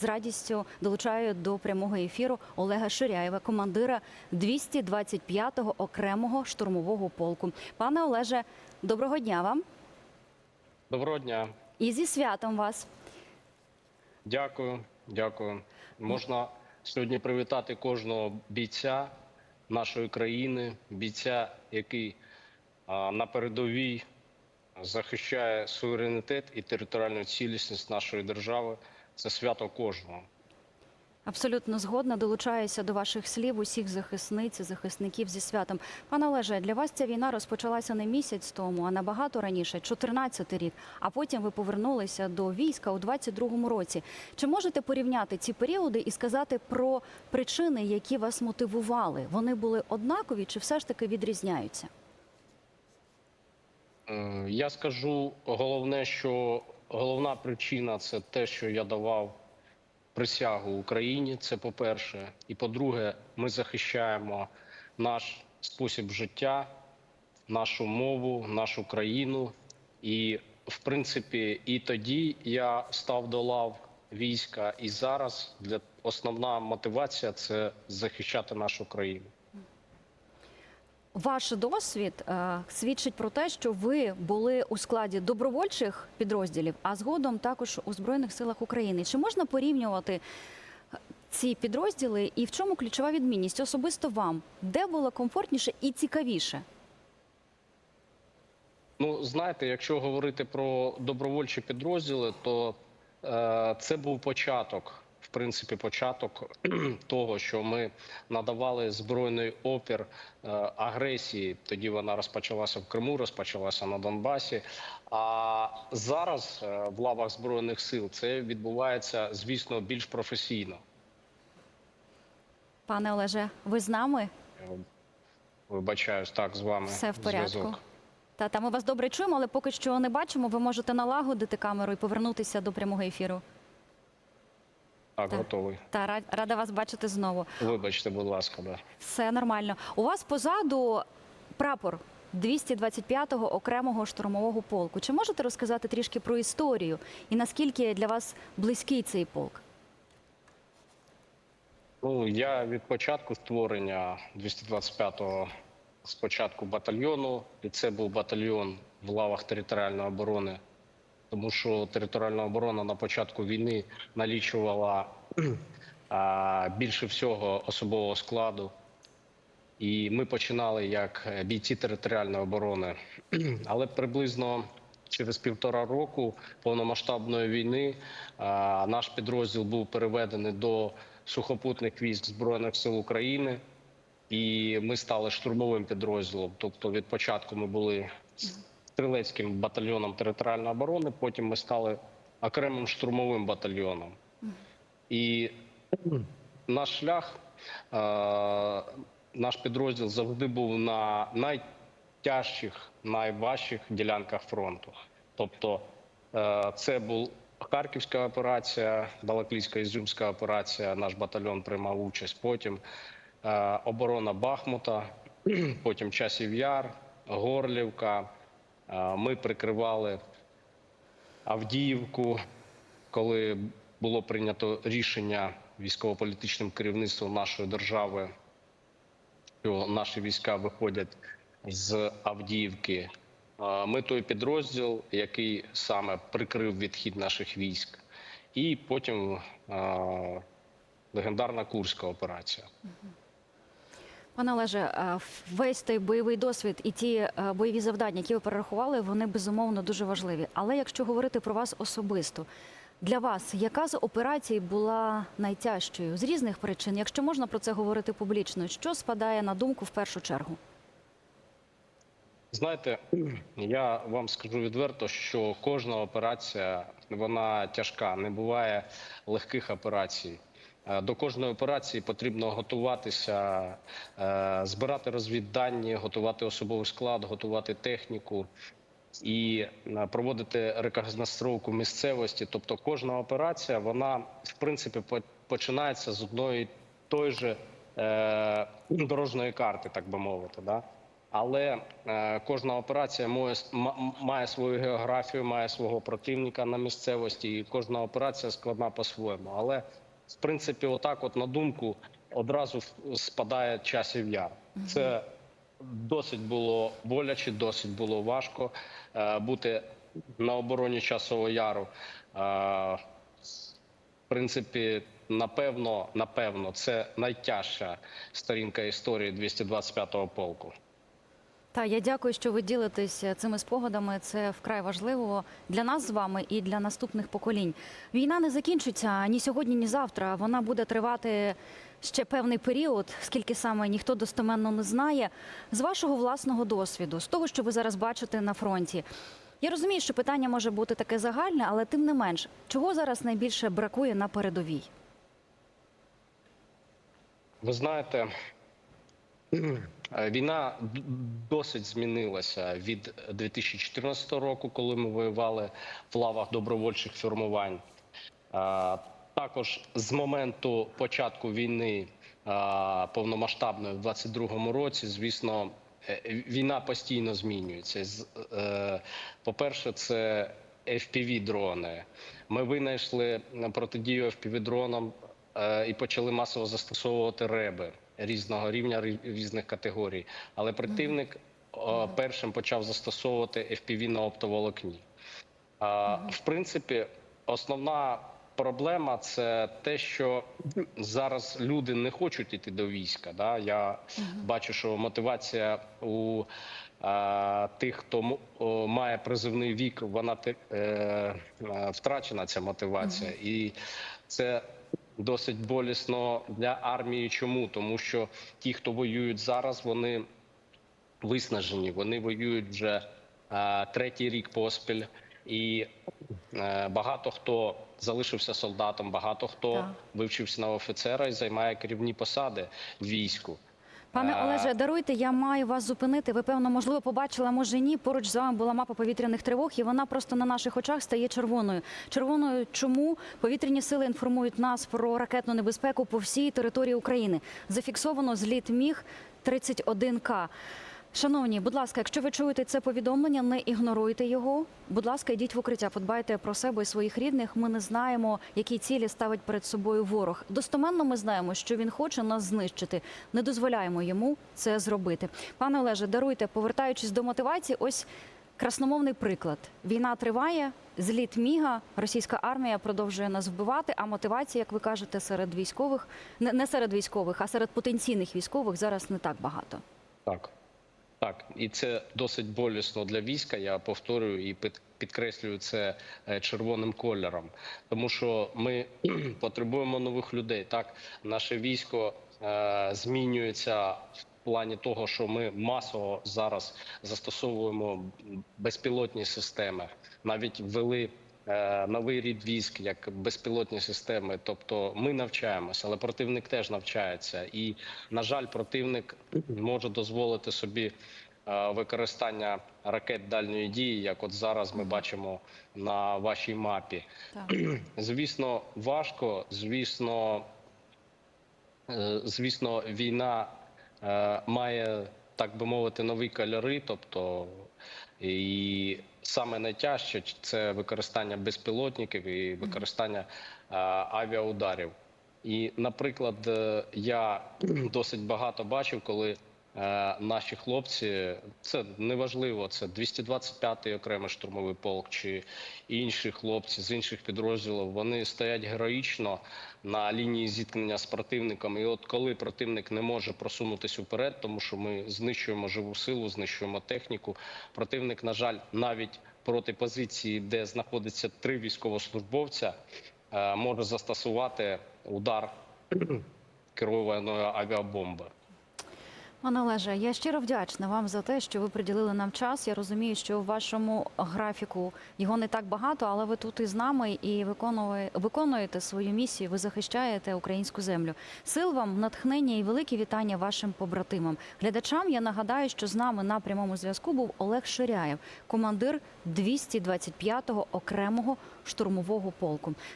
з радістю долучаю до прямого ефіру Олега Ширяєва, командира 225-го окремого штурмового полку. Пане Олеже, доброго дня вам Доброго дня. і зі святом вас. Дякую. Дякую. Можна сьогодні привітати кожного бійця нашої країни, бійця, який на передовій захищає суверенітет і територіальну цілісність нашої держави. Це свято кожного. Абсолютно згодна, долучаюся до ваших слів, усіх захисниць і захисників зі святом. Пане Олеже, для вас ця війна розпочалася не місяць тому, а набагато раніше, 14-й рік. А потім ви повернулися до війська у 22-му році. Чи можете порівняти ці періоди і сказати про причини, які вас мотивували? Вони були однакові чи все ж таки відрізняються? Е, Я скажу головне, що головна причина це те, що я давав присягу Україні. Це по-перше, і по-друге, ми захищаємо наш спосіб життя, нашу мову, нашу країну. І в принципі, і тоді я став до лав війська, і зараз для основна мотивація це захищати нашу країну. Ваш досвід е, свідчить про те, що ви були у складі добровольчих підрозділів, а згодом також у збройних силах України. Чи можна порівнювати е, ці підрозділи, і в чому ключова відмінність особисто вам, де було комфортніше і цікавіше? Ну, знаєте, якщо говорити про добровольчі підрозділи, то е, це був початок, в принципі, початок того, що ми надавали збройний опір е, агресії. Тоді вона розпочалася в Криму, розпочалася на Донбасі. А зараз е, в лавах збройних сил це відбувається, звісно, більш професійно. Пане Олеже, ви з нами? Вибачаюсь, так з вами Все в порядку. Та, та ми вас добре чуємо, але поки що не бачимо. Ви можете налагодити камеру і повернутися до прямого ефіру. Так, Так. готовий. Та ра- рада вас бачити знову. Вибачте, будь ласка, да. Все нормально. У вас позаду прапор 225-го окремого штурмового полку. Чи можете розказати трішки про історію і наскільки для вас близький цей полк? Ну, я від початку створення 225-го спочатку батальйону, і це був батальйон в лавах територіальної оборони, тому що територіальна оборона на початку війни налічувала більше всього особового складу. І ми починали як бійці територіальної оборони, але приблизно через півтора року повномасштабної війни наш підрозділ був переведений до сухопутних військ збройних сил України, і ми стали штурмовим підрозділом. Тобто, від початку ми були стрілецьким батальйоном територіальної оборони, потім ми стали окремим штурмовим батальйоном. І наш шлях, е, наш підрозділ завжди був на найтяжчих, найважчих ділянках фронту. Тобто, е, це був Харківська операція, Балаклійська Ізюмська операція. Наш батальйон приймав участь. Потім е, оборона Бахмута, потім Часів Яр, Горлівка. Ми прикривали Авдіївку, коли було прийнято рішення військово-політичним керівництвом нашої держави, що наші війська виходять з Авдіївки. Ми той підрозділ, який саме прикрив відхід наших військ, і потім легендарна Курська операція. Пане Олеже, е, весь той бойовий досвід і ті е, бойові завдання, які ви перерахували, вони безумовно дуже важливі. Але якщо говорити про вас особисто, для вас яка з операцій була найтяжчою з різних причин? Якщо можна про це говорити публічно, що спадає на думку в першу чергу? Знаєте, я вам скажу відверто, що кожна операція вона тяжка, не буває легких операцій. Е, До кожної операції потрібно готуватися, е, збирати розвіддані, готувати особовий склад, готувати техніку і е, проводити рекогностровку місцевості. Тобто, кожна операція, вона в принципі починається з одної тої ж е, дорожньої карти, так би мовити. Да? Але кожна операція має, має свою географію, має свого противника на місцевості, і кожна операція складна по-своєму. Але в принципі, отак, от на думку, одразу спадає часів яр. Це досить було боляче, досить було важко е, бути на обороні часового яру. Е, в принципі, напевно, напевно, це найтяжча сторінка історії 225-го полку. Та я дякую, що ви ділитесь цими спогадами. Це вкрай важливо для нас з вами і для наступних поколінь. Війна не закінчиться ні сьогодні, ні завтра. Вона буде тривати ще певний період, скільки саме ніхто достеменно не знає. З вашого власного досвіду, з того, що ви зараз бачите на фронті. Я розумію, що питання може бути таке загальне, але тим не менш, чого зараз найбільше бракує на передовій? Ви знаєте, е, війна досить змінилася від 2014 року, коли ми воювали в лавах добровольчих формувань. Також з моменту початку війни повномасштабної в 22-му році, звісно, е, війна постійно змінюється. Е, По-перше, це FPV-дрони. Ми винайшли протидію FPV-дронам е, і почали масово застосовувати реби різного рівня, різних категорій. Але противник першим почав застосовувати FPV на оптоволокні. В принципі, основна проблема це те, що зараз люди не хочуть йти до війська. Да? Я бачу, що мотивація у тих, хто має призивний вік, вона е, е, втрачена ця мотивація, і це досить болісно для армії. Чому? Тому що ті, хто воюють зараз, вони виснажені. Вони воюють вже е, третій рік поспіль, і е, багато хто залишився солдатом, багато хто Так. вивчився на офіцера і займає керівні посади в війську. Пане Олеже, даруйте, я маю вас зупинити. Ви певно, можливо, побачили, може ні. Поруч з вами була мапа повітряних тривог, і вона просто на наших очах стає червоною. Червоною чому повітряні сили інформують нас про ракетну небезпеку по всій території України? Зафіксовано зліт міг 31К. Шановні, будь ласка, якщо ви чуєте це повідомлення, не ігноруйте його. Будь ласка, йдіть в укриття, подбайте про себе і своїх рідних. Ми не знаємо, які цілі ставить перед собою ворог. Достоменно ми знаємо, що він хоче нас знищити. Не дозволяємо йому це зробити. Пане Олеже, даруйте, повертаючись до мотивації, ось красномовний приклад. Війна триває, зліт міга, російська армія продовжує нас вбивати. А мотивація, як ви кажете, серед військових не серед військових, а серед потенційних військових зараз не так багато. Так. Так, і це досить болісно для війська. Я повторюю і під- підкреслюю це е, червоним кольором, тому що ми потребуємо нових людей. Так, наше військо е, змінюється в плані того, що ми масово зараз застосовуємо безпілотні системи, навіть ввели. Е, Новий рід військ як безпілотні системи, тобто ми навчаємося, але противник теж навчається, і на жаль, противник може дозволити собі е, використання ракет дальньої дії, як от зараз ми бачимо на вашій мапі. Так. Звісно, важко. Звісно, е, звісно, війна має так би мовити нові кольори. Тобто, і саме найтяжче це використання безпілотників і використання авіаударів. І, наприклад, е, я досить багато бачив, коли наші хлопці, це неважливо, це 225-й окремий штурмовий полк чи інші хлопці з інших підрозділів, вони стоять героїчно на лінії зіткнення з противником. І от коли противник не може просунутися вперед, тому що ми знищуємо живу силу, знищуємо техніку. Противник, на жаль, навіть проти позиції, де знаходиться три військовослужбовця, е, може застосувати удар керованої авіабомби. Пане Олеже, я щиро вдячна вам за те, що ви приділили нам час. Я розумію, що в вашому графіку його не так багато, але ви тут із нами і виконує- виконуєте свою місію. Ви захищаєте українську землю. Сил вам, натхнення і великі вітання вашим побратимам. Глядачам я нагадаю, що з нами на прямому зв'язку був Олег Ширяєв, командир 225-го окремого штурмового полку.